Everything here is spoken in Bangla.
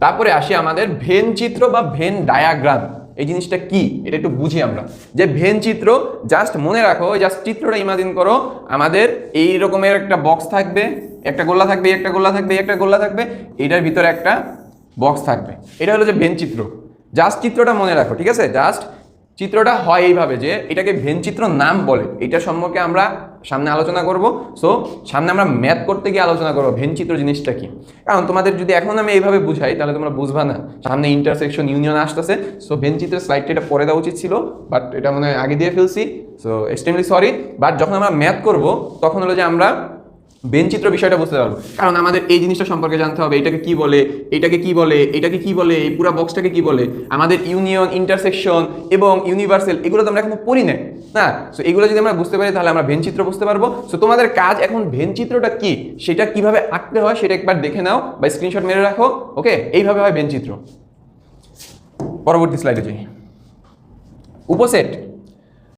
তারপরে আসি আমাদের ভেন চিত্র বা ভেন ডায়াগ্রাম এই জিনিসটা কি? এটা একটু বুঝি আমরা। যে ভেন চিত্র জাস্ট মনে রাখো জাস্ট চিত্রটা ইমাজিন করো, আমাদের এই রকমের একটা বক্স থাকবে, একটা গোল্লা থাকবে, একটা গোল্লা থাকবে, একটা গোল্লা থাকবে, এটার ভিতরে একটা বক্স থাকবে। এটা হলো যে ভেন চিত্র। জাস্ট চিত্রটা মনে রাখো, ঠিক আছে? জাস্ট চিত্রটা হয় এইভাবে যে এটাকে ভেন চিত্র নাম বলে। এটা সম্পর্কে আমরা সামনে আলোচনা করব। সো সামনে আমরা ম্যাথ করতে গিয়ে আলোচনা করব ভেন চিত্র জিনিসটা কি। কারণ তোমাদের যদি এখন আমি এইভাবে বুঝাই, তাহলে তোমরা বুঝবা না। সামনে ইন্টারসেকশন ইউনিয়ন আসতেছে। সো ভেন চিত্রের স্লাইডটা এটা পরে দেওয়া উচিত ছিল বাট এটা মানে আগে দিয়ে ফেলছি। সো এক্সট্রিমলি সরি বাট যখন আমরা ম্যাথ করব, তখন হলো যে আমরা বেনচিত্র বিষয়টা বুঝতে পারব। কারণ আমাদের এই জিনিসটা সম্পর্কে জানতে হবে, এটাকে কি বলে, এটাকে কি বলে, এটাকে কি বলে, এই পুরো বক্সটাকে কি বলে। আমাদের ইউনিয়ন ইন্টারসেকশন এবং ইউনিভার্সাল এগুলো তো আমরা এখনও পড়ি না না? সো এগুলো যদি আমরা বুঝতে পারি, তাহলে আমরা ভেনচিত্র বুঝতে পারব। সো তোমাদের কাজ এখন ভেনচিত্রটা কি? সেটা কীভাবে আঁকতে হয়, সেটা একবার দেখে নাও বা স্ক্রিনশট মেরে রাখো ওকে এইভাবে হয় ভেনচিত্র পরবর্তী স্লাইডে যাই। উপসেট।